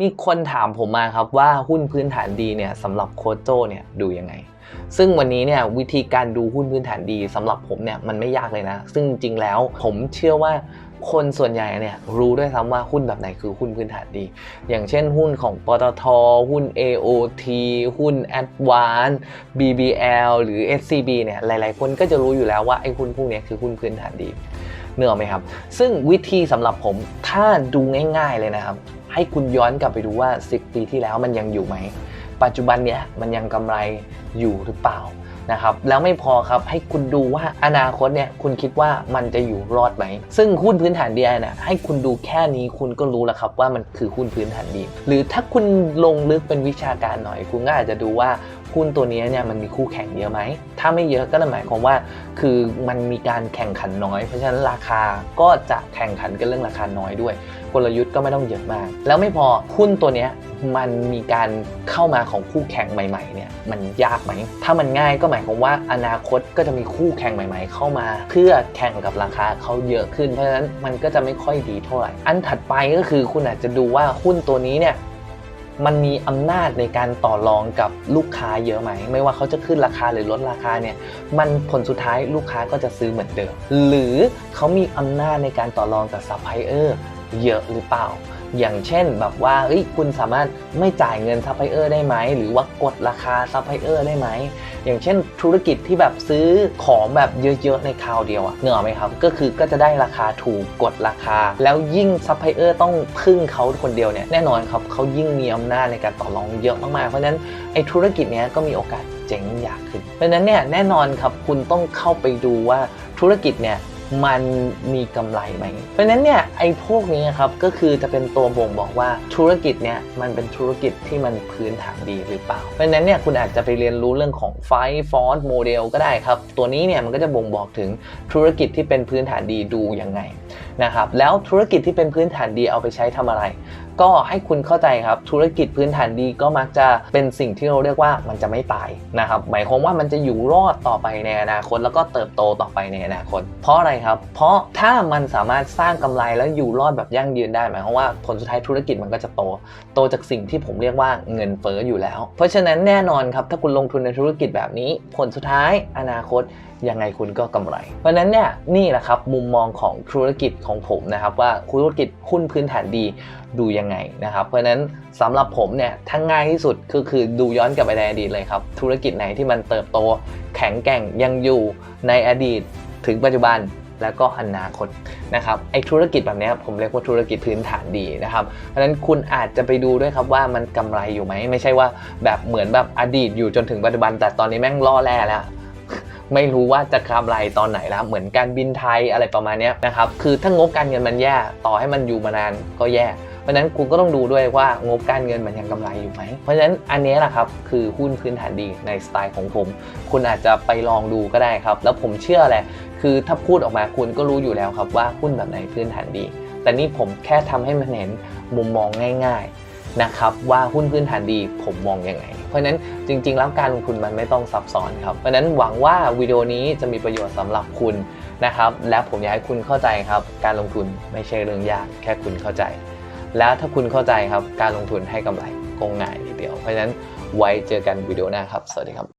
มีคนถามผมมาครับว่าหุ้นพื้นฐานดีเนี่ยสำหรับโคชโจเนี่ยดูยังไง ซึ่งวันนี้เนี่ยวิธีการดูหุ้นพื้นฐานดีสำหรับผมเนี่ยมันไม่ยากเลยนะ ซึ่งจริงแล้วผมเชื่อว่าคนส่วนใหญ่เนี่ยรู้ด้วยซ้ำว่าหุ้นแบบไหนคือหุ้นพื้นฐานดี อย่างเช่นหุ้นของปตท หุ้น AOT หุ้น Advance BBL หรือ SCB เนี่ยหลาย ๆ คนก็จะรู้อยู่แล้วว่าไอ้หุ้นพวกเนี้ยคือหุ้นพื้นฐานดีเนื้อไหมครับ ซึ่งวิธีสำหรับผมถ้าดูง่าย ๆ เลยนะครับ ให้คุณย้อนกลับไปดูว่า 10 ปีที่แล้วมันยังอยู่ไหม ปัจจุบันเนี้ยมันยังกำไรอยู่หรือเปล่านะครับแล้วไม่พอครับให้คุณดูว่าอนาคตเนี่ยคุณคิดว่ามันจะอยู่รอดไหม ซึ่งหุ้นพื้นฐานดีนี่ยให้คุณดูแค่นี้คุณก็รู้แล้วครับว่ามันคือหุ้นพื้นฐานดี หรือถ้าคุณลงลึกเป็นวิชาการหน่อย คุณก็อาจจะดูว่า หุ้นตัวนี้เนี่ยมันมีคู่แข่งเยอะไหม ถ้าไม่เยอะก็หมายความว่า คือมันมีการแข่งขันน้อย เพราะฉะนั้นราคาก็จะแข่งขันกันเรื่องราคาน้อยด้วย กลยุทธ์ก็ไม่ต้องเยอะมาก แล้วไม่พอหุ้นตัวนี้มันมีการเข้ามาของคู่แข่งใหม่ๆเนี่ยมันยากไหม ถ้ามันง่ายก็หมายความว่าอนาคตก็จะมีคู่แข่งใหม่ ๆ เข้ามา เพื่อแข่งกับราคาเขาเยอะขึ้น เพราะฉะนั้นมันก็จะไม่ค่อยดีเท่าไหร่ อันถัดไปก็คือคุณอาจจะดูว่าหุ้นตัวนี้เนี่ย มันมีอำนาจในการต่อรองกับลูกค้าเยอะไหม ไม่ว่าเขาจะขึ้นราคาหรือลดราคาเนี่ย มันผลสุดท้ายลูกค้าก็จะซื้อเหมือนเดิม หรือเขามีอำนาจในการต่อรองกับซัพพลายเออร์เยอะหรือเปล่า อย่างเช่นแบบว่าเฮ้ยคุณสามารถไม่จ่ายเงินซัพพลายเออร์ได้ไหม หรือว่ากดราคาซัพพลายเออร์ได้ไหม อย่างเช่น ธุรกิจที่แบบซื้อของแบบเยอะๆในคราวเดียวอะเนกอะไหมครับ ก็คือก็จะได้ราคาถูกกดราคา แล้วยิ่งซัพพลายเออร์ต้องพึ่งเขาคนเดียวเนี่ยแน่นอนครับเขายิ่งมีอำนาจในการต่อรองเยอะมากๆ เพราะฉะนั้นไอ้ธุรกิจเนี้ยก็มีโอกาสเจ๊งยากขึ้น เพราะฉะนั้นเนี่ยแน่นอนครับคุณต้องเข้าไปดูว่าธุรกิจเนี่ย มันมีกำไรไหม เพราะฉะนั้นเนี่ยไอ้พวกนี้ครับก็คือจะเป็นตัวบ่งบอกว่าธุรกิจเนี่ยมันเป็นธุรกิจที่มันพื้นฐานดีหรือเปล่า เพราะฉะนั้นเนี่ยคุณอาจจะไปเรียนรู้เรื่องของไฟฟอร์โมเดลก็ได้ครับ ตัวนี้เนี่ยมันก็จะบ่งบอกถึงธุรกิจที่เป็นพื้นฐานดีดูยังไงนะครับแล้วธุรกิจที่เป็นพื้นฐานดีเอาไปใช้ทำอะไร ก็ให้คุณเข้าใจครับธุรกิจพื้นฐานดีก็มักจะเป็นสิ่งที่เราเรียกว่ามันจะไม่ตายนะครับหมายความว่ามันจะอยู่รอดต่อไปในอนาคต แล้วก็เติบโตต่อไปในอนาคต เพราะอะไรครับ เพราะถ้ามันสามารถสร้างกำไรแล้วอยู่รอดแบบยั่งยืนได้หมายความว่าผลสุดท้ายธุรกิจมันก็จะโต โตจากสิ่งที่ผมเรียกว่าเงินเฟ้ออยู่แล้ว เพราะฉะนั้นแน่นอนครับถ้าคุณลงทุนในธุรกิจแบบนี้ ผลสุดท้ายอนาคตยังไงคุณก็กำไร เพราะฉะนั้นเนี่ยนี่แหละครับมุมมองของธุรกิจของผมนะครับว่าธุรกิจหุ้นพื้นฐานดีดูยังไงนะครับ เพราะฉะนั้นสำหรับผมเนี่ยทั้งง่ายที่สุดก็คือดูย้อนกลับไปในอดีตเลยครับ ธุรกิจไหนที่มันเติบโตแข็งแกร่งยังอยู่ในอดีตถึงปัจจุบัน แล้วก็อนาคตนะครับไอธุรกิจแบบนี้ผมเรียกว่าธุรกิจพื้นฐานดีนะครับเพราะฉะนั้นคุณอาจจะไปดูด้วยครับว่ามันกำไรอยู่ไหมไม่ใช่ว่าแบบเหมือนแบบอดีตอยู่จนถึงปัจจุบัน แต่ตอนนี้แม่งล่อแร่แล้วไม่รู้ว่าจะกำไรตอนไหนแล้วเหมือนการบินไทยอะไรประมาณนี้นะครับคือถ้างบการเงินมันแย่ต่อให้มันอยู่มานานก็แย่เพราะฉะนั้นคุณก็ต้องดูด้วยว่างบการเงินมันยังกำไรอยู่ไหม เพราะฉะนั้นอันนี้แหละครับคือหุ้นพื้นฐานดีในสไตล์ของผม คุณอาจจะไปลองดูก็ได้ครับ แล้วผมเชื่อแหละ คือถ้าพูดออกมาคุณก็รู้อยู่แล้วครับว่าหุ้นแบบไหนพื้นฐานดี แต่นี่ผมแค่ทำให้มันเห็นมุมมองง่าย ๆนะครับ ว่าหุ้นพื้นฐานดีผมมองยังไง เพราะฉะนั้นจริง ๆ แล้วการลงทุนมันไม่ต้องซับซ้อนครับ เพราะนั้นหวังว่าวิดีโอนี้จะมีประโยชน์สำหรับคุณนะครับ และผมอยากให้คุณเข้าใจครับ การลงทุนไม่ใช่เรื่องยากแค่คุณเข้าใจ แล้วถ้าคุณเข้าใจครับการลงทุนให้กำไรก็ง่ายนิดเดียว เพราะฉะนั้นไว้เจอกันวิดีโอหน้าครับ สวัสดีครับ